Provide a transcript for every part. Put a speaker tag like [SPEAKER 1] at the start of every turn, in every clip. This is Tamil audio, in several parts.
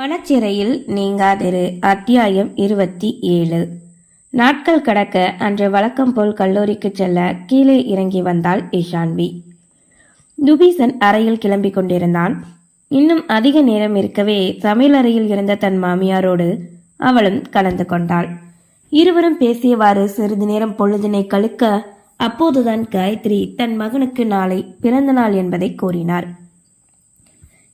[SPEAKER 1] மனச்சிறையில் நீங்காதிரு. அத்தியாயம் இருபத்தி ஏழு. நாட்கள் கடக்க அன்று வழக்கம் போல் கல்லூரிக்கு செல்ல கீழே இறங்கி வந்தாள் இஷான்வி துபீசன் அறையில் கிளம்பி கொண்டிருந்தான். இன்னும் அதிக நேரம் இருக்கவே சமையலறையில் இருந்த தன் மாமியாரோடு அவளும் கலந்து கொண்டாள். இருவரும் பேசியவாறு சிறிது நேரம் பொழுதினை கழுக்க அப்போதுதான் காயத்ரி தன் மகனுக்கு நாளை பிறந்த நாள் என்பதை கூறினார்.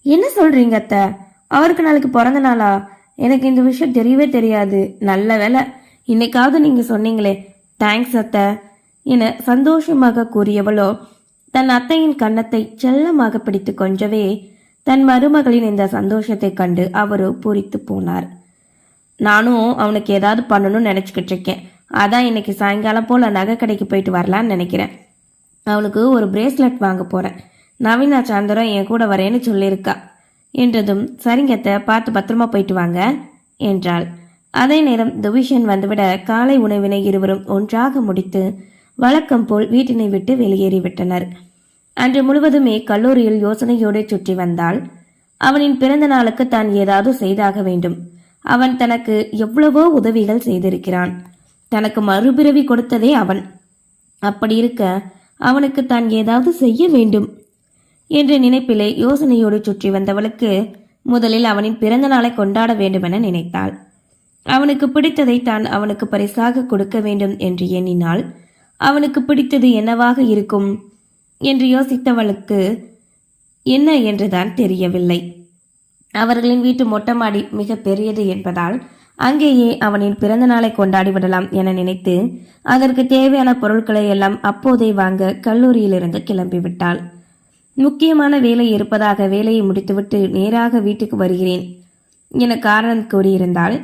[SPEAKER 1] என்ன சொல்றீங்க அத்தை? அவருக்கு நாளைக்கு பிறந்த நாளா? எனக்கு இந்த விஷயம் தெரியவே தெரியாது. நல்ல வேலை இன்னைக்காவது நீங்க சொன்னீங்களே. தேங்க்ஸ் அத்தை. என சந்தோஷமாக கூறியவளோ தன் அத்தையின் கன்னத்தை செல்லமாக பிடித்து கொஞ்சவே தன் மருமகளின் இந்த சந்தோஷத்தை கண்டு அவரோ பூரித்து போனார். நானும் அவனுக்கு ஏதாவது பண்ணணும்னு நினச்சிக்கிட்டு இருக்கேன். அதான் இன்னைக்கு சாயங்காலம் போல் நகை கடைக்கு போயிட்டு வரலான்னு நினைக்கிறேன். அவனுக்கு ஒரு பிரேஸ்லெட் வாங்க போகிறேன் நவீனா சாந்தரம் என் கூட வரேன்னு சொல்லியிருக்கா. என்றதும் சரிங்கத்தை பார்த்து பத்திரமா போயிட்டு வாங்க என்றாள். அதே நேரம் துவிஷன் வந்துவிட காலை உணவினை இருவரும் ஒன்றாக முடித்து வழக்கம் போல் வீட்டினை விட்டு வெளியேறிவிட்டனர். அன்று முழுவதுமே கல்லூரியில் யோசனையோடு சுற்றி வந்தாள். அவனின் பிறந்த நாளுக்கு தான் ஏதாவது செய்தாக வேண்டும். அவன் தனக்கு எவ்வளவோ உதவிகள் செய்திருக்கிறான். தனக்கு மறுபிறவி கொடுத்ததே அவன். அப்படி இருக்க அவனுக்கு தான் ஏதாவது செய்ய வேண்டும். என்ற நினைப்பிலே யோசனையோடு சுற்றி வந்தவளுக்கு முதலில் அவனின் பிறந்த நாளை கொண்டாட வேண்டுமென நினைத்தாள். அவனுக்கு பிடித்ததை தான் அவனுக்கு பரிசாக கொடுக்க வேண்டும் என்று எண்ணினாள் அவனுக்கு பிடித்தது என்னவாக இருக்கும் என்று யோசித்தவளுக்கு என்ன என்றுதான் தெரியவில்லை. அவர்களின் வீட்டு மொட்டமாடி மிக பெரியது என்பதால் அங்கேயே அவனின் பிறந்த நாளை கொண்டாடி விடலாம் என நினைத்து அதற்கு தேவையான பொருட்களை எல்லாம் அப்போதே வாங்க கல்லூரியிலிருந்து கிளம்பிவிட்டாள். முக்கியமான வேலை இருப்பதாக வேலையை முடித்துவிட்டு நேராக வீட்டுக்கு வருகிறேன். என காரணம் கூறியிருந்தால்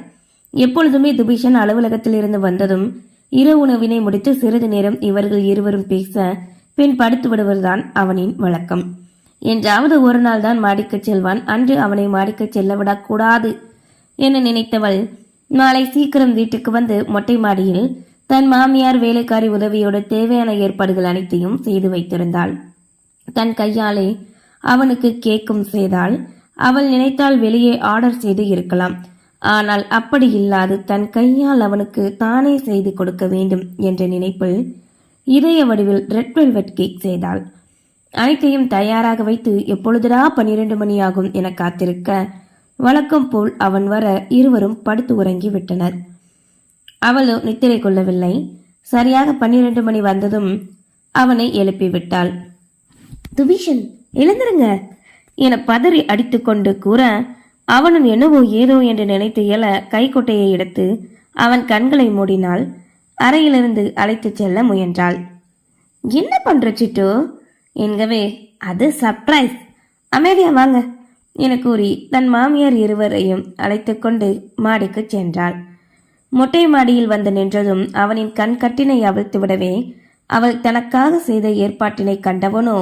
[SPEAKER 1] எப்பொழுதுமே துபிஷன் அலுவலகத்திலிருந்து வந்ததும் இரவு உணவினை முடித்து சிறிது நேரம் இவர்கள் இருவரும் பேச பின் படுத்து விடுவதுதான் அவனின் வழக்கம். என்றாவது ஒரு நாள் தான் மாடிக்கு செல்வான். அன்று அவனை மாடிக்கு செல்ல விடக்கூடாது என நினைத்தவள் நாளை சீக்கிரம் வீட்டுக்கு வந்து மொட்டை மாடியில் தன் மாமியார் வேலைக்காரி உதவியோடு தேவையான ஏற்பாடுகள் அனைத்தையும் செய்து வைத்திருந்தாள். தன் கையாலே அவனுக்கு கேக்கும் செய்தால் அவள் நினைத்தால் வெளியே ஆர்டர் செய்து இருக்கலாம். ஆனால் அப்படி இல்லாது தன் கையால் அவனுக்கு தானே செய்து கொடுக்க வேண்டும் என்ற நினைப்பில் இதய வடிவில் ரெட் வெல்வெட் கேக் செய்தாள். அனைத்தையும் தயாராக வைத்து எப்பொழுதுடா பன்னிரண்டு மணியாகும் என காத்திருக்க வழக்கம் போல் அவன் வர இருவரும் படுத்து உறங்கி விட்டனர். அவளோ நித்திரை கொள்ளவில்லை. சரியாக பன்னிரண்டு மணி வந்ததும் அவனை எழுப்பிவிட்டாள் துபீஷன் எழுந்துருங்க. என பதறி அடித்துக்கொண்டு கூற அவனும் என்னவோ ஏதோ என்று நினைத்து இயல கைக்குட்டையை எடுத்து அவன் கண்களை மூடினாள். அறையிலிருந்து அழைத்துச் செல்ல முயன்றாள். என்ன பண்ற சிட்டு? என்கவே அது சர்ப்ரைஸ் அமைதியா வாங்க என கூறி தன் மாமியார் இருவரையும் அழைத்துக்கொண்டு மாடிக்கு சென்றாள். மொட்டை மாடியில் வந்து நின்றதும் அவனின் கண் கட்டினை அவிழ்த்து விடவே அவள் தனக்காக செய்த ஏற்பாட்டினை கண்டவனோ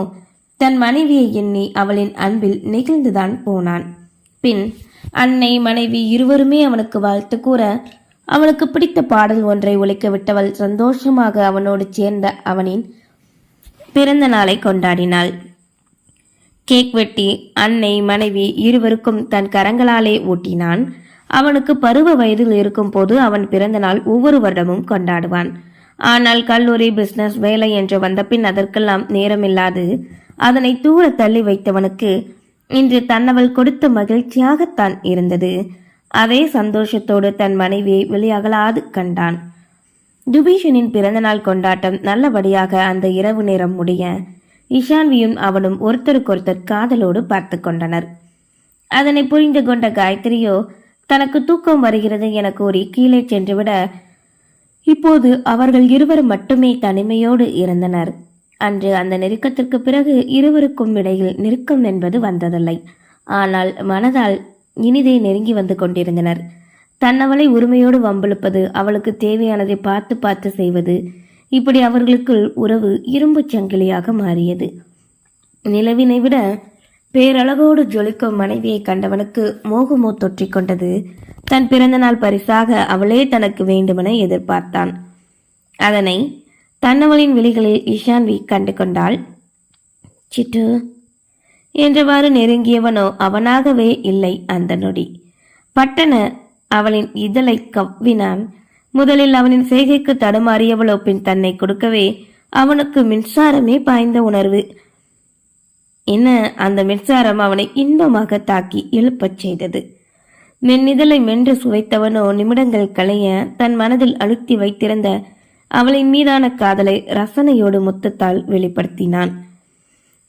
[SPEAKER 1] தன் மனைவியை எண்ணி அவளின் அன்பில் நெகிழ்ந்துதான் போனான். பின் அன்னை மனைவி இருவருமே அவனுக்கு வாழ்த்து கூற அவனுக்கு பிடித்த பாடல் ஒன்றை உழைக்க விட்டவள் சந்தோஷமாக அவனோடு சேர்ந்த அவனின் பிறந்த நாளை கொண்டாடினாள். கேக் வெட்டி அன்னை மனைவி இருவருக்கும் தன் கரங்களாலே ஊட்டினான். அவனுக்கு பருவ வயதில் இருக்கும் போது அவன் பிறந்த நாள் ஒவ்வொரு வருடமும் கொண்டாடுவான். ஆனால் கல்லூரி பிசினஸ் வேலை என்று வந்தபின் அதற்கெல்லாம் நேரமில்லாது அதனை தூர தள்ளி வைத்தவனுக்கு இன்று தன்னவள் கொடுத்த மகிழ்ச்சியாகத்தான் இருந்தது. அதே சந்தோஷத்தோடு தன் மனைவியை வெளியகலாது கண்டான். துபீஷனின் பிறந்தநாள் கொண்டாட்டம் நல்லபடியாக அந்த இரவு நேரம் முடிய இஷான்வியும் அவனும் ஒருத்தருக்கொருத்தர் காதலோடு பார்த்து கொண்டனர். அதனை புரிந்து கொண்ட காயத்ரியோ தனக்கு தூக்கம் வருகிறது என கூறி கீழே சென்றுவிட இப்போது அவர்கள் இருவர் மட்டுமே தனிமையோடு இருந்தனர். அன்று அந்த நெருக்கத்திற்கு பிறகு இருவருக்கும் இடையில் நெருக்கம் என்பது வந்ததில்லை. ஆனால் மனதால் இனிதே நெருங்கி வந்து கொண்டிருந்தனர். தன்னவளை உரிமையோடு வம்பிழுப்பது அவளுக்கு தேவையானதை பார்த்து பார்த்து செய்வது இப்படி அவர்களுக்குள் உறவு இரும்புச் சங்கிலியாக மாறியது. நிலவினை விட பேரழகோடு ஜொலிக்கும் மனைவியை கண்டவனுக்கு மோகமோ தொற்றிக் கொண்டது. தன் பிறந்தநாள் பரிசாக அவளே தனக்கு வேண்டுமென எதிர்பார்த்தான். அதனை தன்னவளின் விழிகளில் இஷான்வி கண்டு கொண்டாள். சிட்டு என்றவாறு நெருங்கியவனோ அவனாகவே இல்லை அந்த நொடி. பட்டன அவளின் இதழை கவ்வினான். முதலில் அவனின் செய்கைக்கு தடுமாறியவளோ பின் தன்னை கொடுக்கவே அவனுக்கு மின்சாரமே பாய்ந்த உணர்வு. என்ன அந்த மின்சாரம் அவனை இன்பமாக தாக்கி எழுப்பச் செய்தது. மென்னிதழை மென்று சுவைத்தவனோ நிமிடங்கள் களைய தன் மனதில் அழுத்தி வைத்திருந்த அவளின் மீதான காதலை ரசனையோடு முத்தத்தால் வெளிப்படுத்தினான்.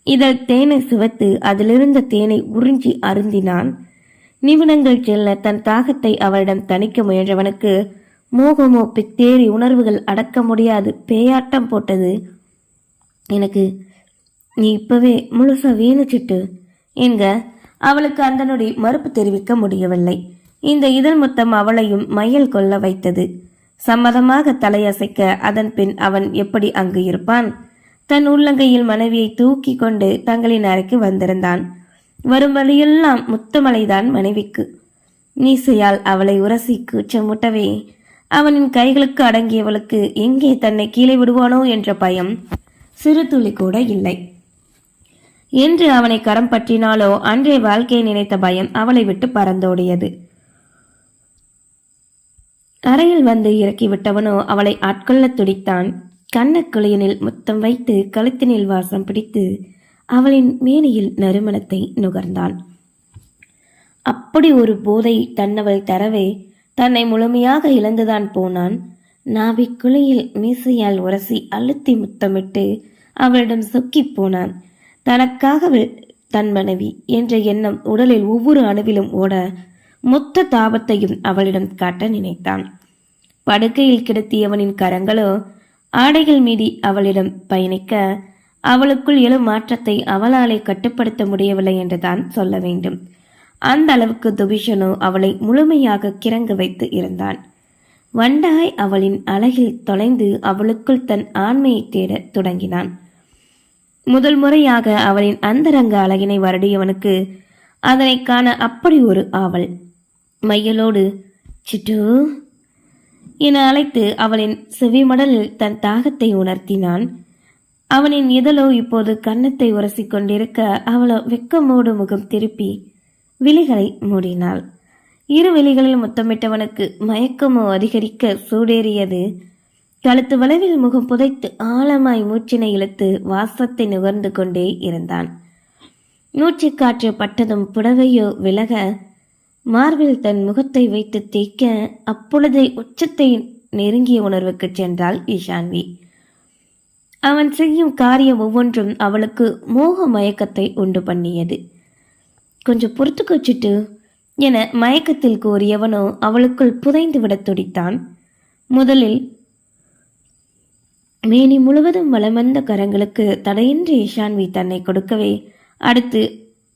[SPEAKER 1] இதழ் தேனை சுவைத்து அதிலிருந்த தேனை உறிஞ்சி அருந்தினான். நிமிடங்கள் செல்ல தன் தாகத்தை அவளிடம் தணிக்க முயன்றவனுக்கு மோகமோ பித்தேறி உணர்வுகள் அடக்க முடியாது. பேயாட்டம் போட்டது. எனக்கு நீ இப்பவே முழுசா வீணுச்சிட்டு என்க. அவளுக்கு அந்த நொடி மறுப்பு தெரிவிக்க முடியவில்லை. இந்த இதழ் மொத்தம் அவளையும் மையல் கொள்ள வைத்தது. சம்மதமாக தலையசைக்க அதன் பின் அவன் எப்படி அங்கு இருப்பான்? தன் உள்ளங்கையில் மனைவியை தூக்கி கொண்டு தங்களின் அறைக்கு வந்திருந்தான். வரும் வழியெல்லாம் முத்தமலைதான் மனைவிக்கு. மீசையால் அவளை உரசி கூச்சமூட்டவே அவனின் கைகளுக்கு அடங்கியவளுக்கு எங்கே தன்னை கீழே விடுவானோ என்ற பயம் சிறு துளி கூட இல்லை. என்று அவனை கரம் பற்றினாலோ அன்றைய வாழ்க்கையை நினைத்த பயம் அவளை விட்டு பறந்தோடியது. அறையில் வந்து இறக்கி விட்டவனோ அவளை ஆட்கொள்ளத் துடித்தான். கண்ணக்குளியனில் முத்தம் வைத்து கழுத்தினில் வாசம் பிடித்து அவளின் மேனியில் நறுமணத்தை நுகர்ந்தான். அப்படி ஒரு போதை தன்னவள் தரவே தன்னை முழுமையாக இழந்துதான் போனான். நாவிக்குழியில் மீசையால் உரசி அழுத்தி முத்தமிட்டு அவளிடம் சொக்கிப் போனான். தனக்காக தன் மனைவி என்ற எண்ணம் உடலில் ஒவ்வொரு அணுவிலும் ஓட மொத்த தாபத்தையும் அவளிடம் காட்ட நினைத்தான். படுக்கையில் கிடத்தியவனின் கரங்களோ ஆடைகள் மீறி அவளிடம் பயணிக்க அவளுக்குள் எழும் மாற்றத்தை அவளாலே கட்டுப்படுத்த முடியவில்லை என்றுதான் சொல்ல வேண்டும். அந்த அளவுக்கு துபிஷனோ அவளை முழுமையாக கிறங்க வைத்து இருந்தான் வண்டாய் அவளின் அழகில் தொலைந்து அவளுக்குள் தன் ஆண்மையை தேடத் தொடங்கினான். முதல் முறையாக அவளின் அந்தரங்க அழகினை வருடியவனுக்கு அதனை காண அப்படி ஒரு ஆவல். மையலோடு சிட்டு என அழைத்து அவளின் செவிமடலில் தன் தாகத்தை உணர்த்தினான். அவனின் இதழோ இப்போது கன்னத்தை உரசிக்கொண்டிருக்க அவளோ வெக்கமோடு முகம் திருப்பி விழிகளை மூடினாள். இரு விழிகளில் முத்தமிட்டவனுக்கு மயக்கமோ அதிகரிக்க சூடேறியது. கழுத்து வளைவில் முகம் புதைத்து ஆழமாய் மூச்சினை இழுத்து வாசத்தை நுகர்ந்து கொண்டே இருந்தான். மூச்சு காற்று பட்டதும் புடவையோ விலக மார்பில் தன் முகத்தை வைத்து தேய்க்க அப்பொழுதே உச்சத்தை நெருங்கிய உணர்வுக்கு சென்றாள் ஈஷான்வி. அவன் செய்யும் காரியம் ஒவ்வொன்றும் அவளுக்கு மோக மயக்கத்தை உண்டு பண்ணியது. கொஞ்சம் பொறுத்துக்க வச்சுட்டு என மயக்கத்தில் கூறியவனோ அவளுக்குள் புதைந்து விடத் துடித்தான். முதலில் மேனி முழுவதும் வளமந்த கரங்களுக்கு தடையின்றி இஷான்வி தன்னை கொடுக்கவே அடுத்து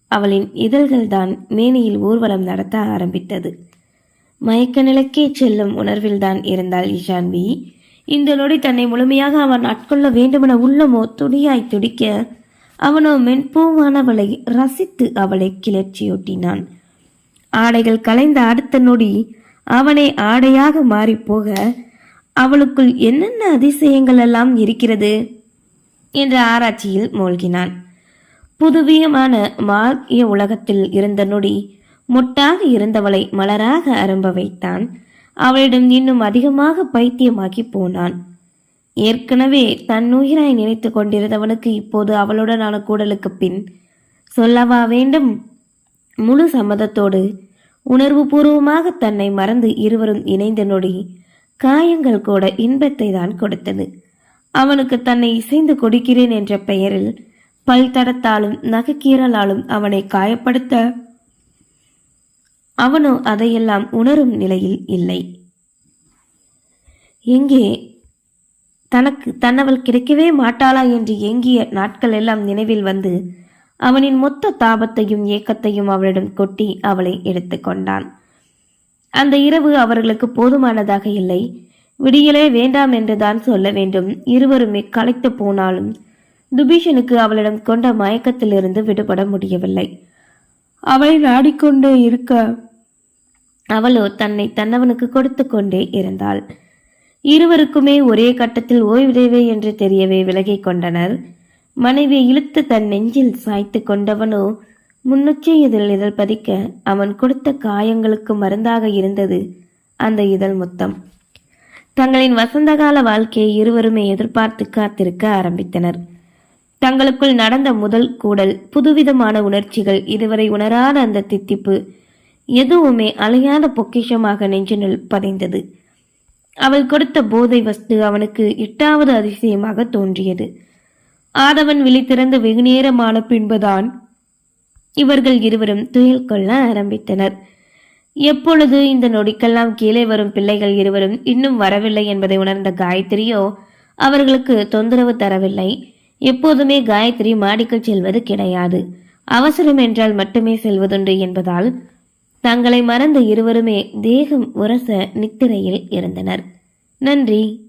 [SPEAKER 1] அவளின் இதழ்கள்தான் மேனியில் ஊர்வலம் நடத்த ஆரம்பித்தது. மயக்க நிலைக்கே செல்லும் உணர்வில்தான் இருந்தாள் இஷான்வி இந்த நொடி தன்னை முழுமையாக அவன் ஆட்கொள்ள வேண்டுமென உள்ளமோ துடியாய் துடிக்க அவனோ மென்பூவானவளை ரசித்து அவளை கிளர்ச்சியொட்டினான். ஆடைகள் கலைந்த அடுத்த நொடி அவனே ஆடையாக மாறிப்போக அவளுக்குள் என்னென்ன அதிசயங்கள் எல்லாம் இருக்கிறது? என்ற ஆராய்ச்சியில் மூழ்கினான். புதுவியமான மாகிய உலகத்தில் இருந்த நொடி முட்டாக இருந்தவளை மலராக அரும்ப வைத்தான். அவளிடம் இன்னும் அதிகமாக பைத்தியமாகி போனான். ஏற்கனவே தன் உயிராய் நினைத்து கொண்டிருந்தவனுக்கு இப்போது அவளுடனான கூடலுக்கு பின் சொல்லவா வேண்டும்? முழு சம்மதத்தோடு உணர்வுபூர்வமாக தன்னை மறந்து இருவரும் இணைந்த நொடி காயங்கள் கூட இன்பத்தை தான் கொடுத்தது. அவனுக்கு தன்னை இசைந்து கொடுக்கிறேன் என்ற பெயரில் பல் தடத்தாலும் நகைக்கீறலாலும் அவனை காயப்படுத்த அவனோ அதையெல்லாம் உணரும் நிலையில் இல்லை. எங்கே? தனக்கு தன்னவள் கிடைக்கவே மாட்டாளா என்று ஏங்கிய நாட்கள் எல்லாம் நினைவில் வந்து அவனின் மொத்த தாபத்தையும் ஏக்கத்தையும் அவளிடம் கொட்டி அவளை எடுத்துக்கொண்டான் அந்த இரவு அவர்களுக்கு போதுமானதாக இல்லை. விடியலே வேண்டாம் என்றுதான் சொல்ல வேண்டும். இருவருமே களைத்து போனாலும் துபீஷனுக்கு அவளிடம் கொண்ட மயக்கத்திலிருந்து விடுபட முடியவில்லை. அவளை நாடிக்கொண்டே இருக்க அவளோ தன்னை தன்னவனுக்கு கொடுத்து கொண்டே இருந்தாள். இருவருக்குமே ஒரே கட்டத்தில் ஓய்வு தேவை என்று தெரியவே விலகிக் கொண்டனர். மனைவியை இழுத்து தன் நெஞ்சில் சாய்த்து கொண்டவனோ முன்னுச்சி இதழ் இதழ் பதிக்க அவன் கொடுத்த காயங்களுக்கு மருந்தாக இருந்தது அந்த இதழ் முத்தம். தங்களின் வசந்தகால வாழ்க்கையை இருவருமே எதிர்பார்த்து காத்திருக்க ஆரம்பித்தனர். தங்களுக்குள் நடந்த முதல் கூடல் புதுவிதமான உணர்ச்சிகள் இதுவரை உணராத அந்த தித்திப்பு எதுவுமே அலையாத பொக்கிஷமாக நெஞ்சினில் பதிந்தது. அவள் கொடுத்த போதை வஸ்து அவனுக்கு எட்டாவது அதிசயமாக தோன்றியது. ஆதவன் விழித்திறந்து வெகுநேரமான பின்புதான் இவர்கள் இருவரும் துயில் கொள்ள ஆரம்பித்தனர். எப்பொழுது இந்த நொடிக்கெல்லாம் கீழே வரும் பிள்ளைகள் இருவரும் இன்னும் வரவில்லை என்பதை உணர்ந்த காயத்ரியோ அவர்களுக்கு தொந்தரவு தரவில்லை. எப்போதுமே காயத்ரி மாடிக்குள் செல்வது கிடையாது. அவசரம் என்றால் மட்டுமே செல்வதுண்டு என்பதால் தங்களை மறந்த இருவருமே தேகம் உரச நித்திரையில் இருந்தனர். நன்றி.